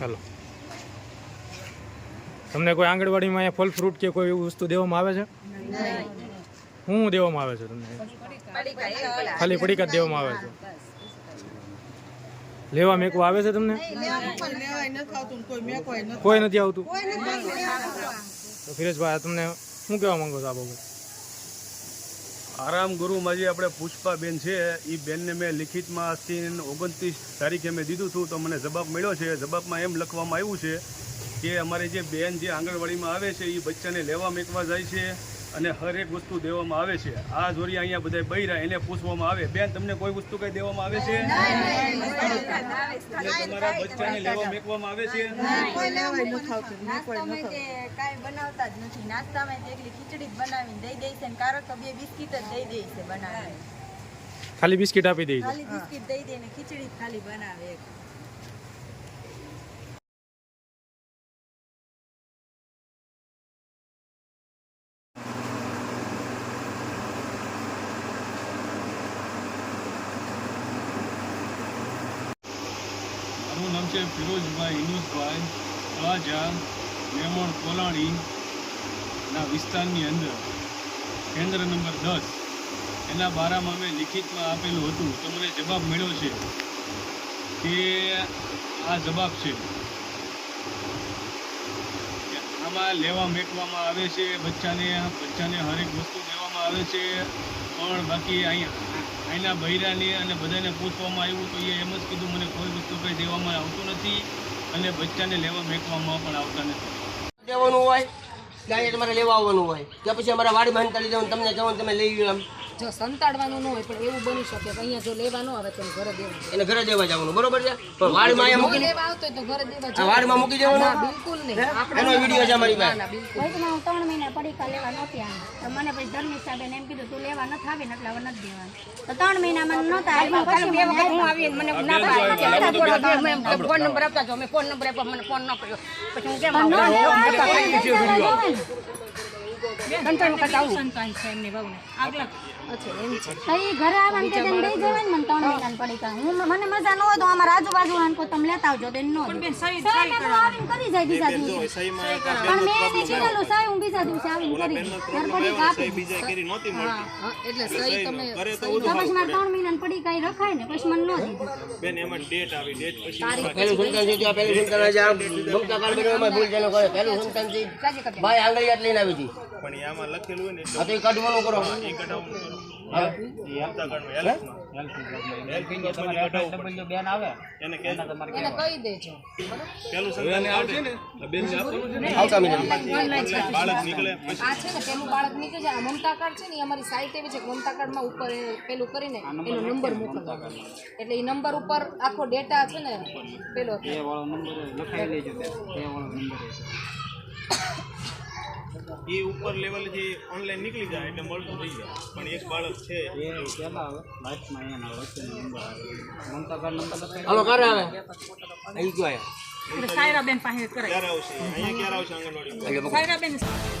ચાલો તમને કોઈ આંગણવાડીમાં અહીંયા ફળ ફ્રૂટ કે કોઈ એવી વસ્તુ દેવામાં આવે છે? શું દેવામાં આવે છે તમને? ખાલી પડીકા જ દેવામાં આવે છે? લેવા મેકવા આવે છે તમને? કોઈ નથી આવતું? તો ફિરેશભાઈ તમને શું કહેવા માંગો છો આ બાબત? આરામ ગુરુમાં જે આપણે પુષ્પાબેન છે. એ બેનને મેં લિખિતમાં આજથી ઓગણત્રીસ તારીખે મેં દીધું હતું, તો મને જવાબ મળ્યો છે. જવાબમાં એમ લખવામાં આવ્યું છે કે અમારી જે બેન જે આંગણવાડીમાં આવે છે એ બચ્ચાને લેવા મેકવા જાય છે. અને હરેક વસ્તુ દેવામાં આવે છે. આ જોરી અહીંયા બધા બૈરા એને પૂછવામાં આવે. બેન તમને કોઈ વસ્તુ કઈ દેવામાં આવે છે? એટલે તમારા બચ્ચાને લેવા મેકવામાં આવે છે? બનાવતા જ નથી. નાસ્તામાં એકલી ખીચડી જ બનાવીને દઈ દે છે કારક તો બે બિસ્કિટ જ દઈ દે છે બનાવીને. ખાલી બિસ્કિટ આપી દઈ છે. ખાલી બિસ્કીટ દઈ દે ને ખીચડી જ ખાલી બનાવે મારું નામ છે ફિરોજભાઈ ઇનુસભાઈ તળાજા મેમણ કોલાણીના વિસ્તારની અંદર. કેન્દ્ર નંબર દસ. એના બારામાં મેં લિખિતમાં આપેલું હતું. તો મને જવાબ મળ્યો છે કે આ જવાબ છે. આમાં લેવા મેકવામાં આવે છે બચ્ચાને બચ્ચાને હરેક વસ્તુ દેવામાં આવે છે, પણ બાકી અહીંયા અહીંના બૈરાને અને બધાને પૂછવામાં આવ્યું તો એ એમ જ કીધું, મને કોઈ વસ્તુ કંઈ દેવામાં આવતું નથી અને બચ્ચાને લેવા મેકવામાં પણ આવતા નથી. દેવાનું હોય કે તમારે લેવા આવવાનું હોય. કે પછી અમારા વાડી માનતા દેવાનું તમને જવાનું તમે લઈ ગયો જો સંતાડવાનું ન હોય પણ એવું બની શકે કે અહીંયા જો લેવા ન આવે તો ઘરે દેવું એને ઘરે દેવા જવાનું બરોબર છે? પણ વાડીમાં અહીંયા મૂકી લેવા આવતો તો ઘરે દેવા જવાનું જવું. વાડીમાં મૂકી દેવાનું? બિલકુલ નહીં. એનો વિડિયો છે મારી પાસે. ના બિલકુલ હું ત્રણ મહિના પડીકા લેવા નહોતી આવી તો મને ભાઈ ધર્મી સાહેબે એમ કીધું તું લેવા નથી થાવે ને એટલે હવે નથી દેવાનું. તો ત્રણ મહિના મને નહોતા આવ્યા પછી મને હું આવી મને ના પાડી. ફોન નંબર આપતા જો મેં ફોન નંબર આપ્યો મને ફોન ન કર્યો. પછી હું કેમ ન? લેવા વખત આવું. સંતાન છે એમની વહુને આગલા અચ્છા એમ છે. ઘરે આવવાનું કે દઈ જવાય ને મને ત્રણ મહિના પડીકા હું મને મજા ન હોય તો અમારા આજુબાજુ વાળાને કહું તમે લેતા આવજો બેન નો. સહી કરી જાય બીજા દિવસે. પણ મેં એને કીધેલું સહી હું બીજા દિવસે આવીને કરી. ત્યારે પડીકા બીજા કરી હા મળતી. એટલે સહી તમે તો પછી મારે ત્રણ મહિના પડીકા ઈ રખાય ને પછી મને ન દીધું. પહેલું સંતાન છે ત્યાં પહેલું સંતાન આજે આ મમતા કાર્ડ બન્યું એમાં ભૂલ જેનો કરે. પહેલું સંતાન છે ભાઈ આંગળીયાત લઈને આવી હતી. આ તો એ કાઢવાનું કરો. હા. એને કહી દેજો. આવતા મહિને આ છે ને પેલું બાળક નીકળી જાય આ મમતા કાર્ડ છે ને એ અમારી સાઈટ એવી છે કે મમતા કાર્ડમાં ઉપર એ પેલું કરીને એનો નંબર મોકલવાનો એટલે એ નંબર ઉપર આખો ડેટા છે ને પેલો એ ઉપર ઓનલાઈન નીકળી જાય એટલે મળતું થઈ જાય. પણ એક બાળક છે. હાલો ક્યારે આવે. આવશે અહીંયા ક્યારે આવશે? આંગણવાડી એટલે